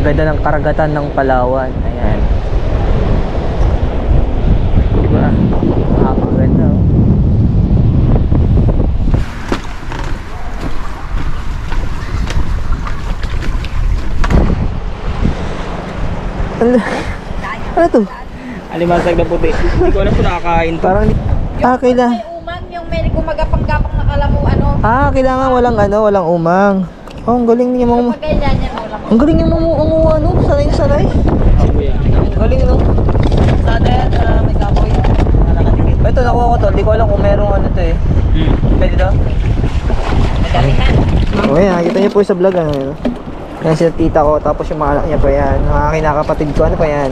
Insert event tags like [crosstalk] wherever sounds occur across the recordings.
Ang ganda ng karagatan ng Palawan. Ayan. Diba? Nakakaganda oh. Ano? Ano to? Alimasag na puti. Hindi ko alam kung nakakain to. Parang Ah, kaila. May umang, yung may gumagapang-gapang na kalamu, ano. Ah, kailangan walang ano, walang umang. Oh, ang galing niya mga Pag ganyan yan, Ang galing mga mga ano, sanay na sanay. Ang galing no. Sana yan, ah, may kapoy. Ito, nakuha ko to. Hindi ko alam kung merong ano to eh. Hmm. Pwede to? madalihan. Okay, nakikita niyo po sa vlog ano. yun. Yan sila tita ko, tapos yung mga anak niya pa yan. Mga kinakapatid ko, ano pa yan?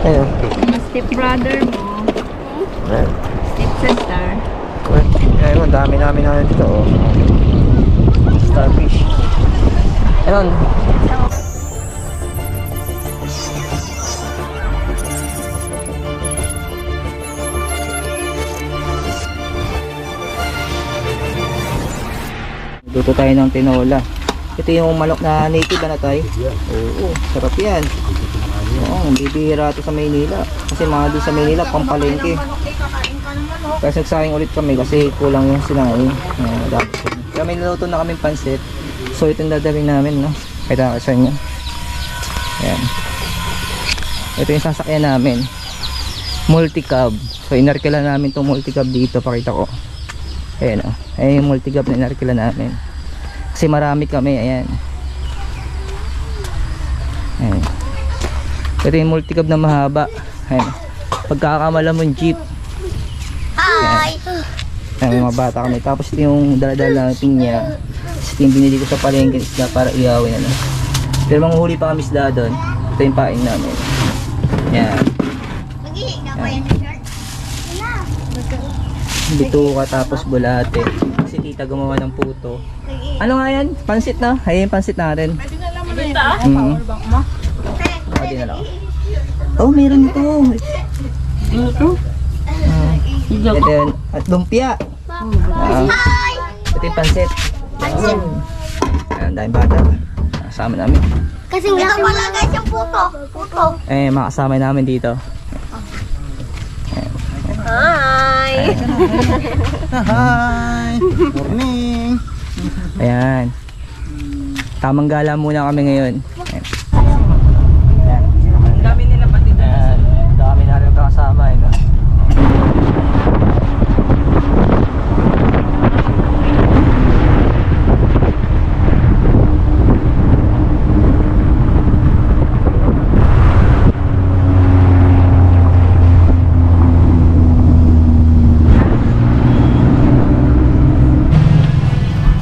Ano? Mga stepbrother mo, Ayan. stepsister. Ayun, ang dami namin na dito. Oh. Starfish. Ayun. Luto tayo ng tinola. Ito yung manok na native na tayo. Oo, sarap yan. Oo, bibihira ito sa Maynila. Kasi mga doon sa Maynila, pampalengke. Kasi nagsayang ulit kami kasi kulang yung sinain. Uh. Kaya may niluto na kaming pansit. So ito yung dadalhin namin, no? Ko sa inyo. Ayan. Ito yung sasakyan namin. Multicab. So inarkila namin itong multicab dito. Pakita ko. Ayan o. Ayan yung multicab na inarkila namin. Kasi marami kami. Ayan. Ayan. Ito yung multicab na mahaba. Ayan. Pagkakamala mong jeep. Hi! Ay, mga bata kami. Tapos ito yung daladala ng pinya. Ito yung binili ko sa palengke isda para iyawin. Ano. Pero manghuli pa kami isda doon. Ito yung paing namin. Yan. Bituka tapos bulate. Tita gumawa ng puto. Ano nga yan? Pansit na? Ay, yung pansit natin. Mm. Pwede na lang. Oh, meron ito. Ano to? Ah. Ito yun. At lumpia. Ah. Ito yung pansit. Pansit. Ayan, daming bata. Kasama namin. Kasi wala pala guys yung puto. Puto. Eh, makasama namin dito. Hi! Morning! Ayan. Tamang gala muna kami ngayon. Ayan. Ayan. Ang dami nila pati doon. Ayan. Dami na rin kasama. Eh, no?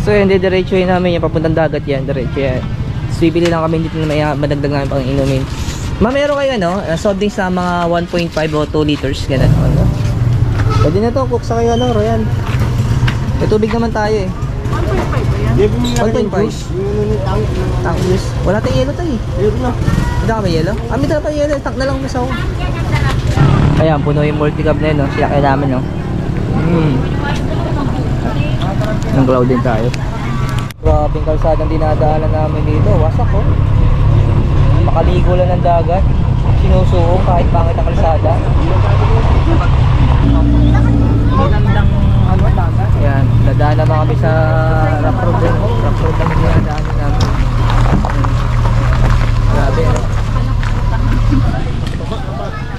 So yun, diretso yun namin yung papuntang dagat yan, diretso yan. So bibili lang kami dito na may ah, madagdag namin pang inumin. Ma, meron kayo ano, uh, soft drinks na mga 1.5 o 2 liters, ganun. Ano? Pwede na to, cook sa kayo ano, Royan. May tubig naman tayo eh. 1.5 ba 1.5? Tank juice. Wala tayong yelo tayo eh. Meron na. Hindi yelo? Ah, may dala pa yelo. Tank na lang gusto ko. Ayan, puno yung multi-cab na yun, no? Sila kaya namin, no? Hmm. Ng cloud din tayo. Grabe yung kalsadang dinadaanan namin dito. Wasak oh. Makaligo lang ng dagat. Sinusuong kahit pangit ang kalsada. Magandang ano dagat. Ayan, dadaan naman kami sa rock road. Rock road yung dinadaanan namin. Grabe no.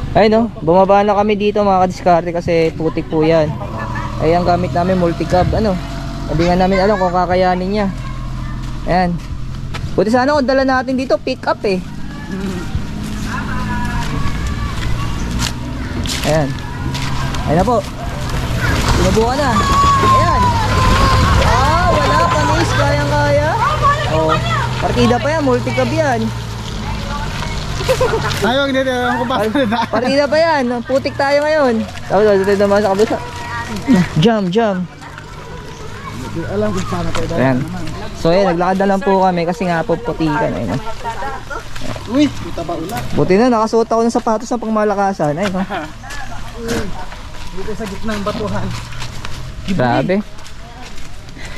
Ay no, bumaba na kami dito mga kadiskarte kasi putik po yan. Ay ang gamit namin multicab ano. Hindi nga namin alam kung kakayanin niya. Ayan. Buti sana kung dala natin dito pick up eh. Ayan. Ayan na po. Sinubukan na. Ayan. Ah, wala panis. Kayang kaya. Oh, partida pa yan. Multicab yan. Ayaw, hindi, hindi. Ako ba? Par- partida pa yan. Putik tayo ngayon. Tapos dito naman sa kabisa. Jump, jump. Alam kung paano tayo. Ayan. So ayan, naglakad na lang po kami kasi nga po putikan. Ayun. oh. Uy, kita ba ulan? Buti na, nakasuot ako ng sapatos na pangmalakasan. Ayun. oh. Dito sa gitna ng batuhan. Grabe.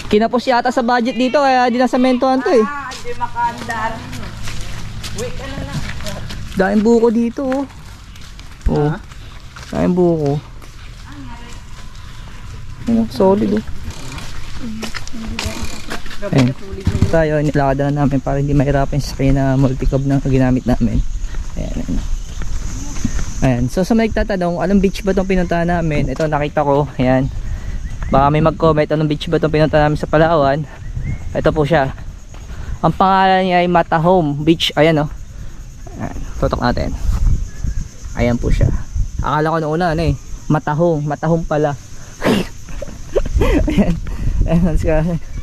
Kinapos yata sa budget dito kaya dinasementohan to eh. Hindi makaandar. Daming buko dito oh. Oh. Daming buko. Ano, solid oh. Ayun. Tayo, nilakad na namin para hindi mahirapan sa kanya na multi-cab na ginamit namin. Ayan, ayan. Ayan. So sa may nagtatanong, anong beach ba itong pinuntahan namin? Ito nakita ko. Ayan. Baka may mag-comment anong beach ba itong pinuntahan namin sa Palawan. Ito po siya. Ang pangalan niya ay Matahome Beach. Ayan oh. Ayan. Tutok natin. Ayan po siya. Akala ko noong una ano eh. Matahong. Matahong pala. [laughs] Ayan. Ayan. let's.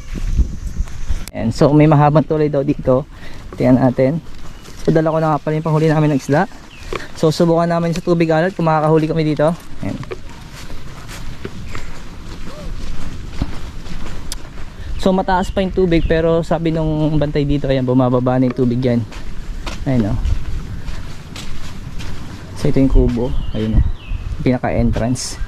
Ayan. So may mahabang tulay daw dito. Tingnan natin. So dala ko na pala yung panghuli namin ng isda. So subukan namin sa tubig alat kung makakahuli kami dito. Ayan. So mataas pa yung tubig pero sabi nung bantay dito ayan bumababa na yung tubig dyan. Ayun o. So ito yung kubo. Ayun o. Pinaka entrance.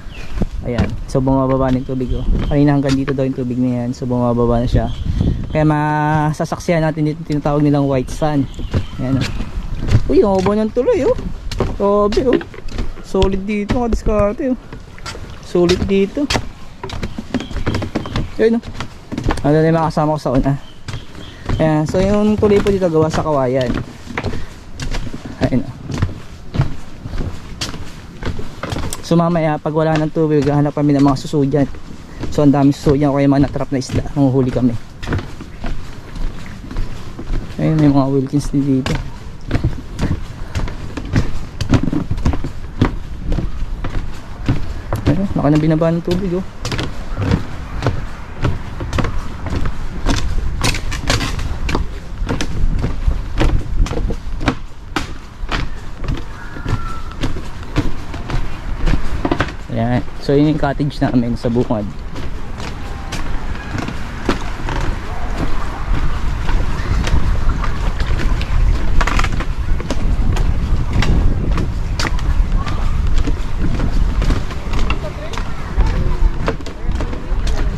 Ayan. So bumababa na yung tubig o. Kanina hanggang dito daw yung tubig na yan. So bumababa na siya. Kaya masasaksihan natin dito tinatawag nilang white sand. Ayan o. Uy, haba ng tuloy oh. Sabi oh. Solid dito mga diskarte oh. Solid dito. Ayun oh. Ano na yung mga kasama ko sa una. Ayan. So yung tuloy po dito gawa sa kawayan. Ayun oh. So mamaya pag wala ng tubig, hanap kami ng mga suso dyan. So ang dami suso dyan kaya mga natrap na isda. Manguhuli kami. Ayun may mga Wilkins din dito. Ayun, laki na binaba ng tubig oh. Ayan. So yun yung cottage namin sa bukid.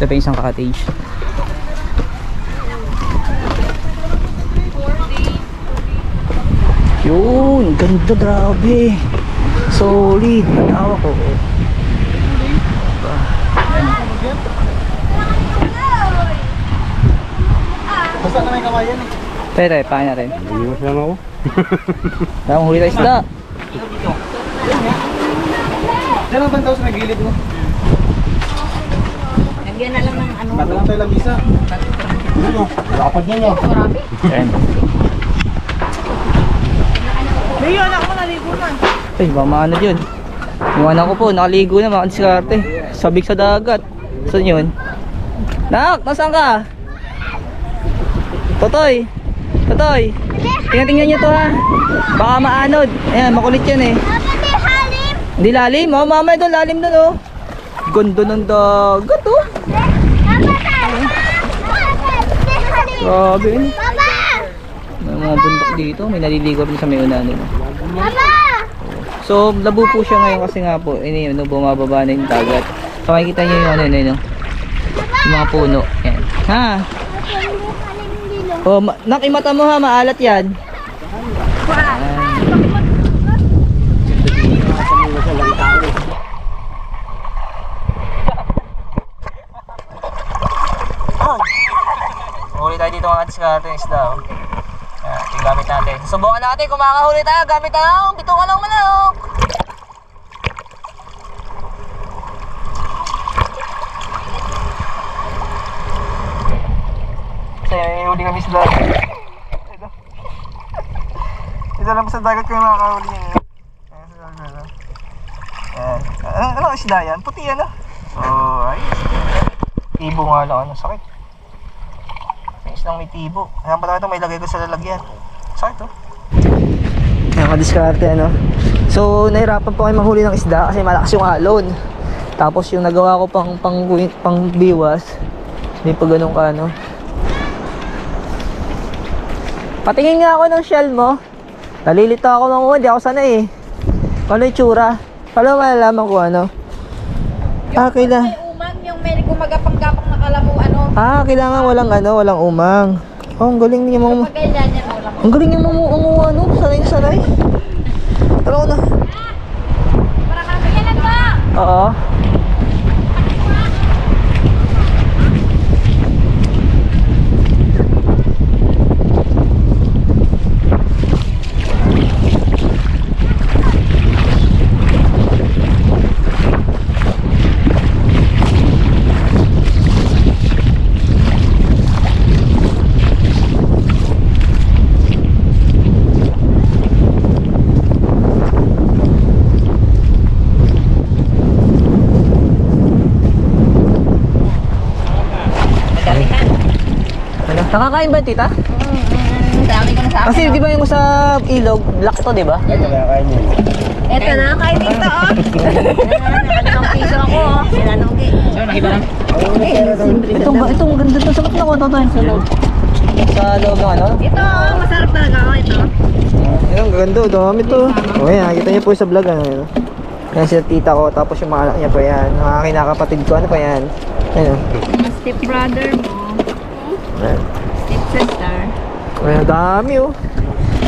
Ito pa isang cottage. Yun, ganda grabe. Solid. Nanawa ko. Basta na may kawayan eh. Tayo tayo, pakin natin. Iwas lang ako. [laughs] Tama huli tayo isda. Diyan ang bantaw sa may gilid mo. Lagyan na lang ng ano. Matalang tayo lamisa. Ano? Lapad yan ah. Ayan. May anak mo naligo na. Ay, baka maano yun. Yung anak ko po, nakaligo na mga diskarte. Sabik sa dagat. Saan yun? Nak, nasaan ka? Totoy! Totoy! Tingnan-tingnan nyo to ha. Baka maanod. Ayan, makulit yan eh. Hindi lalim. Oh, mamaya doon, lalim doon oh. Ganda ng dagat oh. Grabe. Baba! May mga bundok dito. May naliligo rin sa may unahan nila. Baba! So, labo po siya ngayon kasi nga po, ini no, bumababa na yung dagat. So, makikita niyo yung ano, yun, yun, yung mga puno. Yan. Ha? Oh, ma- nak, imata mo ha, maalat yan. Huli tayo dito mga diskarte ng isda. Oh. Yan, yung gamit natin. Subukan natin kung makakahuli tayo gamit ang bito ka lang manok. May huli kami sa dagat. Ito lang sa dagat ko yung makakahuli niya. Dagat. Ayan. Ano, ano isda yan? Puti yan ah. Oh, ayos. Tibo nga lang, ano, sakit. May islang may tibo. Ayan pala ito, may lagay ko sa lalagyan. Sakit to. Ayan, kadiskarte ano. So, nahirapan po kayo mahuli ng isda kasi malakas yung alon. Tapos yung nagawa ko pang pang, pang biwas, hindi pa ganun ka ano. Patingin nga ako ng shell mo. Nalilito ako ng hindi ako sanay eh. Ano yung tsura? Paano malalaman ko ano? Ah, kailangan. May umang yung may gumagapang-gapang na kalamu ano. Ah, kailangan walang ano, walang umang. Oh, ang galing niya mo. Ang galing niya mo ang ano. sanay na sanay. Tara ko na. Para ka yan ba? Oo. Ano? Nakakain ba tita? Dami ko na sa Kasi di ba yung sa ilog, black to, di ba? Ito na, kain dito oh. Nakalimang piso ako oh. Sinanonggi. Itong, itong ganda to. Sabat na ko ito tayo. Sa loob. Sa loob ng ano? Ito, oh, masarap talaga oh, ito. Ayun, ang ganda. Dami to. O yan, nakikita niyo po sa vlog. Ano, yun. Yan sila tita ko. Tapos yung mga anak niya pa yan. Mga kinakapatid ko. Ano pa yan? Ayun. Step brother mo. Ayan. Ayan, dami oh.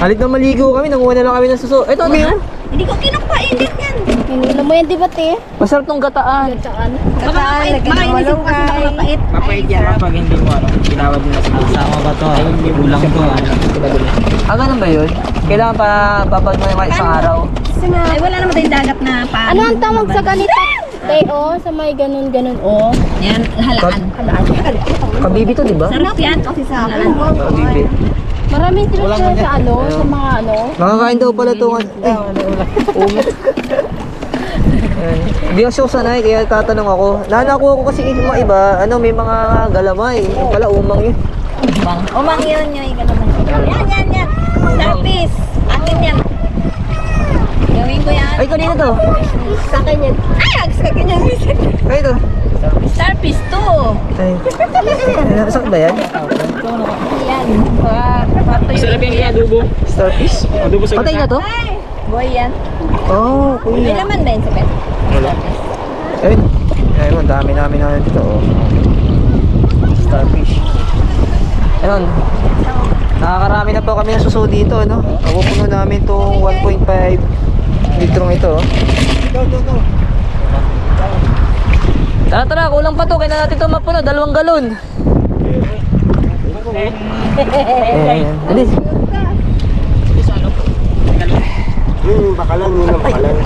Halit na maligo kami. Nanguha na lang kami ng suso. Ito, ano yan? Hindi ko kinupainit yan. Pinulo mo yan, di ba, te? Masarap tong gataan. Gataan. Gataan, kasi baka mapait. Mapait yan kapag hindi mo ano, tinawad mo na sa Sama ba to? Ay, may ulang to. Ano? Ah, ganun ba yun? Kailangan pa babad mo yung isang araw. Ay, wala naman tayong dagat na pa. Ano ang tawag sa ganito? Teo, sa may ganun-ganun, oh. Yan, halaan. Halaan. Kabibi to, di ba? Sarap yan kasi sa halaan. Kabibi. Maraming tinuturo sa ano, sa mga ano. Nakakain daw pala ito. Eh, umit. Ayan. Hindi kasi ako sanay, kaya tatanong ako. Nanakuha ko kasi yung mga iba, ano, may mga galamay. Yung pala, umang yun. Umang yun yung ika naman. Yan, yan, yan. Starfish. Akin yan. Gawin ko yan. Ay, kanina to. Sa akin yan. Ay, agsa ka yan. Ay, to. Starfish to. Ay. Ay, saan ba yan? Yan. Sarap yan kaya adobo. Starfish? Adobo sa Patay na to? Ay, boy yan. Oo, oh, May kuya. laman ba yun sa pet? Wala. Ayun. Ayun, ang dami namin na dito. Oh. Starfish. Ayun. Nakakarami na po kami ng suso dito, no? Napupuno namin itong 1.5 litrong ito. oh. Tara, tara, kulang pa to. Kailan natin ito mapuno? Dalawang galon. Ayan. Yun yung bakalan, yun yung bakalan.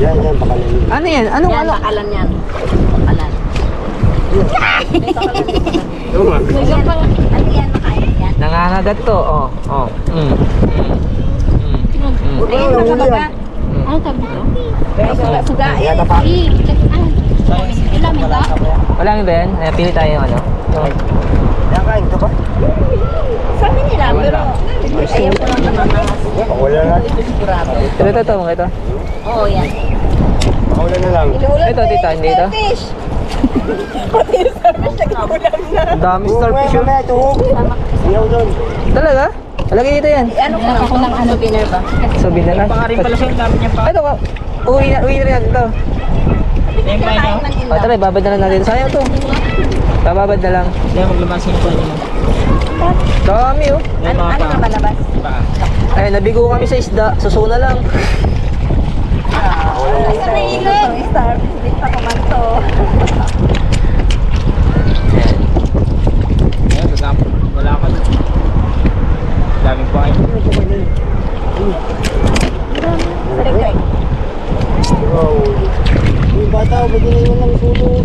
Yan, yan, bakalan yun. Ano yan? Anong Yan, ano? bakalan yan. Bakalan. Ano yan. Nangangagat to. Oh, oh. Mm. Mm. Mm. Ayun, nakabaga. Ano tawag dito? Suga, suga. Eh. Eh, ano? Ilamin ka? Wala ba yan? Ay, pili tayo yung ano. Yan, kain ka pa. Sabi nila, pero ayaw ko lang naman na Yan, pakawala na. Ito, ito, ito, mga ito. Oo, yan. Pakawala na lang. Ito, tita, hindi ito? starfish. [laughs] Pati yung starfish, nag-ulam na. Ang dami starfish yun. mamaya, tuhog. Iyaw doon. Talaga? Lagay dito yan. Ano ko ako ng ano, dinner ba? Sabi na lang. Pangarin pala siya, ang dami niya pa. Ito ka. Uwi na, uwi na rin ito. Yan kayo, no? O, tara, babad na lang natin. Sayang to. Bababad na lang. Yan, maglabas yung pa niyo. Dami oh. Ano, ano pa. na balabas? Pa. Ay, nabigo kami sa isda. Susuna lang. Asa na ilog? Starfish, di pa kumanto. Yan, gagampo. Wala ka. Daming. Saligay. Wow. Yung bata, ba't iniwan lang sulo?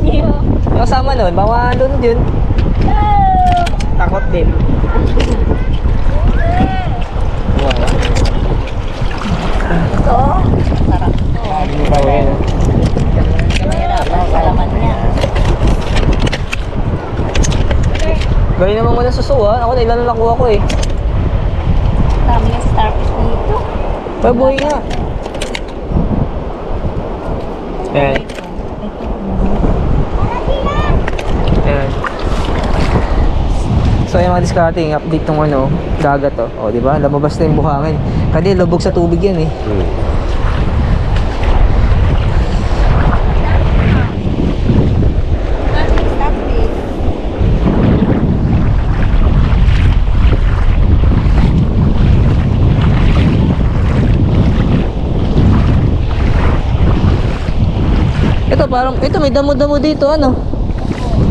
Yung kasama nun, bawa doon yun. Takot din. Wala. Ito, sarap to. Mahirapan ang kalaman niya. Gawin naman suso ah. Ako na ilan na nakuha ko eh. Dami yung starfish dito. Pabuhay nga. Ayan. Ayan. So yung mga discarding update ng ano, dagat to. O, di ba? Lumabas na yung buhangin. Kasi lubog sa tubig yan eh. Parang, ito may damo-damo dito, ano?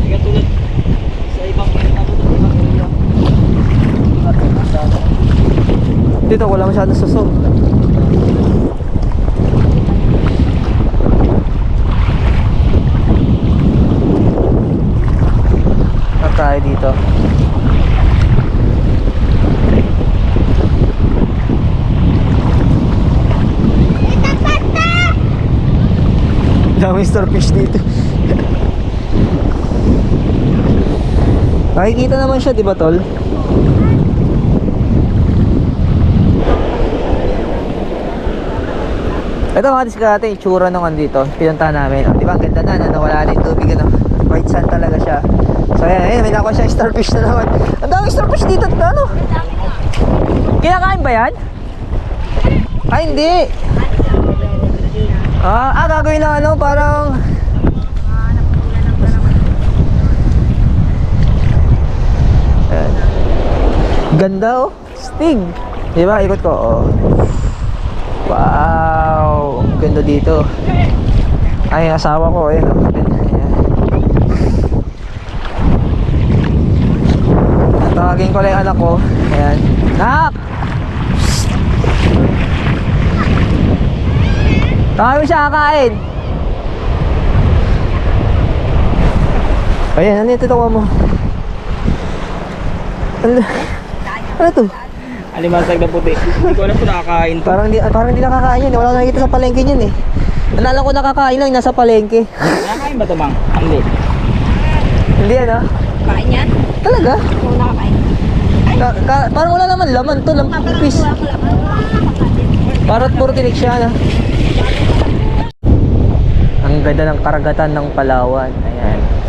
Katulad sa ibang. Dito, wala masyadong susok. Saan tayo dito? Daming starfish dito. Nakikita naman siya, di ba, tol? Ito mga diskarte, yung tsura nung andito. Pinuntahan namin. Oh, di ba, ang ganda na, na nawala na yung tubig, ano. White sand talaga siya. So, ayan, ayan, may nakuha siya starfish na naman. Ang daming starfish dito, ano? Kinakain ba yan? Ay, hindi. Ah, ah, gagawin lang ano, parang... Ayan. Ganda oh. Stig. Di ba? Ikot ko. Oh. Wow. Ganda dito. Ay, asawa ko. Ayan. Tawagin ko lang yung anak ko. Ayan. Nak! Tawagin siya kakain. Ayan, ano yung tutuwa mo? Ano, ano to? Alimasag na puti. Hindi ko alam kung nakakain to. Parang di, parang di nakakain yan. Wala ko nakikita sa palengke niyan eh. Nalala ko nakakain lang, nasa palengke. Nakakain ba to, Mang? Hindi. Hindi ano? Kain yan? Talaga? Oo, nakakain. Ka, ka- parang wala naman laman to, lampis. Parang puro tinik siya na. Ang ganda ng karagatan ng Palawan. Ayan.